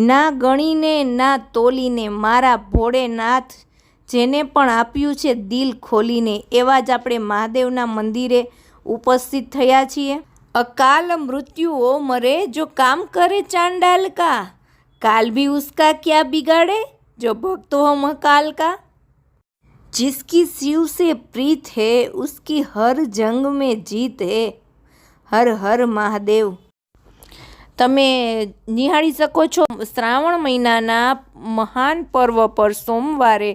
ના ગણીને ના તોલીને મારા ભોળેનાથ જેને પણ આપ્યું છે દિલ ખોલીને એવા જ આપણે મહાદેવના મંદિરે ઉપસ્થિત થયા છીએ અકાલ મૃત્યુઓ મરે જો કામ કરે ચાંડાલ કા કાલ भी उसका क्या बिगाड़े जो भक्त हो महाकाल का जिसकी शिव से प्रीत है उसकी हर जंग में जीत है હર હર મહાદેવ તમે નિહાળી શકો છો. શ્રાવણ મહિનાના મહાન પર્વ પર સોમવારે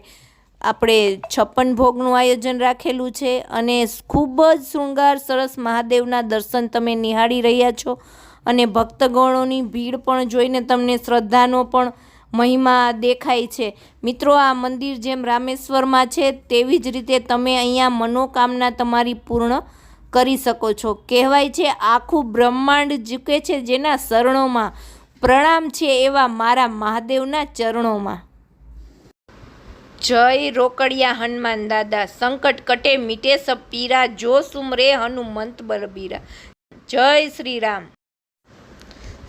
આપણે છપ્પન ભોગનું આયોજન રાખેલું છે અને ખૂબ જ શૃંગાર સરસ મહાદેવના દર્શન તમે નિહાળી રહ્યા છો અને ભક્તગણોની ભીડ પણ જોઈને તમને શ્રદ્ધાનો પણ મહિમા દેખાય છે. મિત્રો, આ મંદિર જેમ રામેશ્વરમાં છે, તેવી જ રીતે તમે અહીંયા મનોકામના તમારી પૂર્ણ કરી શકો છો. કહેવાય છે, આખું બ્રહ્માંડ ઝૂકે છે જેના શરણોમાં. પ્રણામ છે એવા મારા મહાદેવના ચરણોમાં. જય રોકડિયા હનુમાન દાદા, સંકટ કટે મીટે સબ પીરા, જો સુમરે હનુમંત બલબીરા જય શ્રી રામ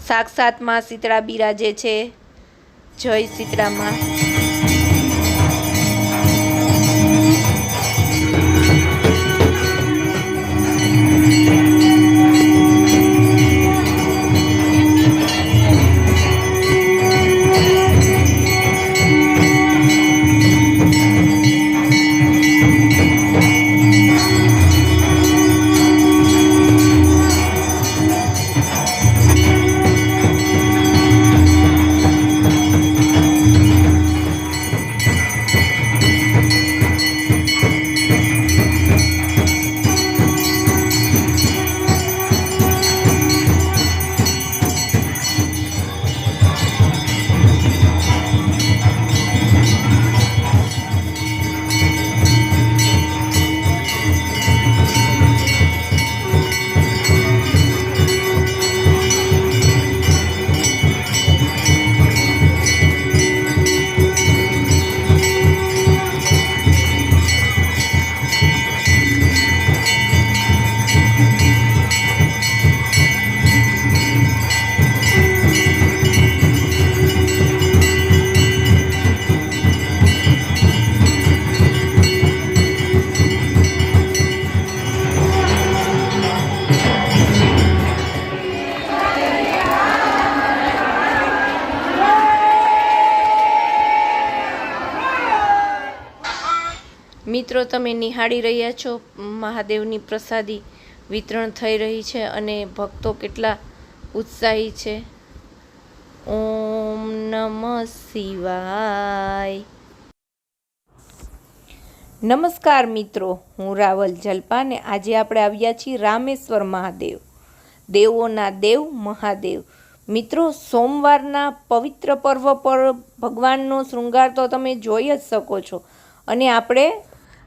સાક્ષાતમાં સીતળા બિરાજે છે. જય શીતળામાં મિત્રો, તમે નિહાળી રહ્યા છો? મહાદેવની પ્રસાદી વિતરણ થઈ રહી છે અને ભક્તો કેટલા ઉત્સાહી છે. ઓમ નમ શિવાય. નમસ્કાર મિત્રો, હું રાવલ જલપાને આજે આપણે આવ્યા છીએ રામેશ્વર મહાદેવ. દેવોના દેવ મહાદેવ. મિત્રો, સોમવારના પવિત્ર પર્વ પર ભગવાનનો શૃંગાર તો તમે જોઈ જ શકો છો. અને આપણે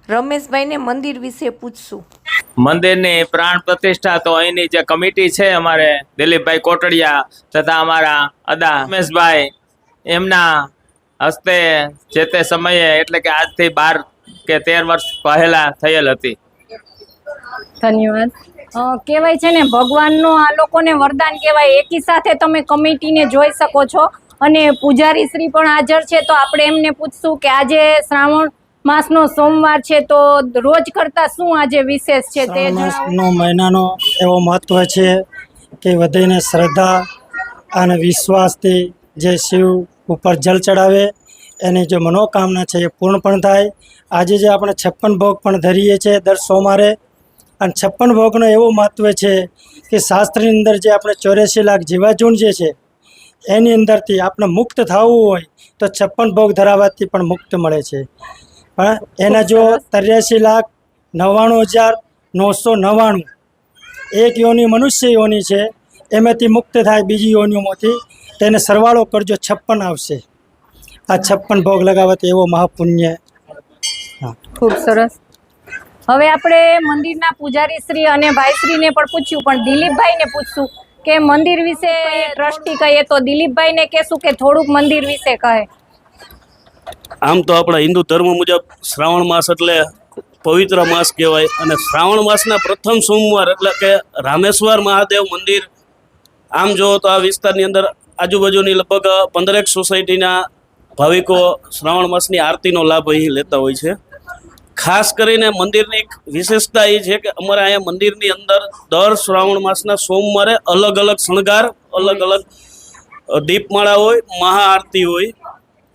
રમેશભાઈને મંદિર વિશે પૂછશું. મંદિરની પ્રાણ પ્રતિષ્ઠા તો અહીંની જે કમિટી છે અમારે દિલીપભાઈ કોટડિયા તથા અમારા અદા રમેશભાઈ એમના હસ્તે જે તે સમયે એટલે કે આજથી બાર કે તેર વર્ષ પહેલા થયેલ હતી. ધન્યવાદ. કહેવાય છે ને ભગવાનનો આ લોકોને વરદાન કહેવાય. એકી સાથે તમે કમિટીને જોઈ શકો છો. અને પૂજારી શ્રી પણ હાજર છે તો આપણે એમને પૂછશું કે આજે શ્રાવણ માસનો સોમવાર છે તો રોજ કરતા શું આજે વિશેષ છે તે માસનો મહિનાનો એવો મહત્વ છે કે વધીને શ્રદ્ધા અને વિશ્વાસથી જે શિવ ઉપર જલ ચડાવે એની જે મનોકામના છે એ પૂર્ણ પણ થાય. આજે જે આપણે છપ્પન ભોગ પણ ધરીએ છીએ દર સોમવારે અને છપ્પન ભોગનો એવો મહત્વ છે કે શાસ્ત્રની અંદર જે આપણે ચોર્યાસી લાખ જીવાજૂન જે છે એની અંદરથી આપણે મુક્ત થવું હોય તો છપ્પન ભોગ ધરાવવાથી પણ મુક્ત મળે છે. એના જો ત્ર્યાસી લાખ નવ્વાણું હજાર નવસો નવ્વાણું. એક યોની મનુષ્ય યોની છે એમાંથી મુક્ત થાય બીજી યોનિઓમાંથી તેને સરવાળો કરજો છપ્પન આવશે. આ છપ્પન ભોગ લગાવવાથી એવો મહાપુણ્ય. ખૂબ સરસ. હવે આપણે મંદિરના પૂજારી શ્રી અને ભાઈશ્રીને પણ પૂછ્યું પણ દિલીપભાઈને પૂછશું કે મંદિર વિશે ટ્રસ્ટી કહીએ તો દિલીપભાઈને કહેશું કે થોડુંક મંદિર વિશે કહે? આમ તો આપણા હિન્દુ ધર્મ મુજબ શ્રાવણ માસ એટલે પવિત્ર માસ કહેવાય અને શ્રાવણ માસના પ્રથમ સોમવાર એટલે કે રામેશ્વર મહાદેવ મંદિર, આમ જુઓ તો આ વિસ્તારની અંદર આજુબાજુની લગભગ પંદરેક સોસાયટીના ભાવિકો શ્રાવણ માસની આરતીનો લાભ અહીં લેતા હોય છે. ખાસ કરીને મંદિરની એક વિશેષતા એ છે કે અમારા અહીંયા મંદિરની અંદર દર શ્રાવણ માસના સોમવારે અલગ અલગ શણગાર, અલગ અલગ દીપમાળા હોય, મહાઆરતી હોય.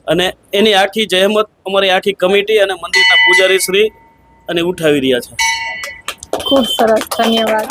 અને એની આખી જહેમત અમારી આખી કમિટી અને મંદિરના પૂજારી શ્રી અને ઉઠાવી રહ્યા છે. ખૂબ સરસ, ધન્યવાદ.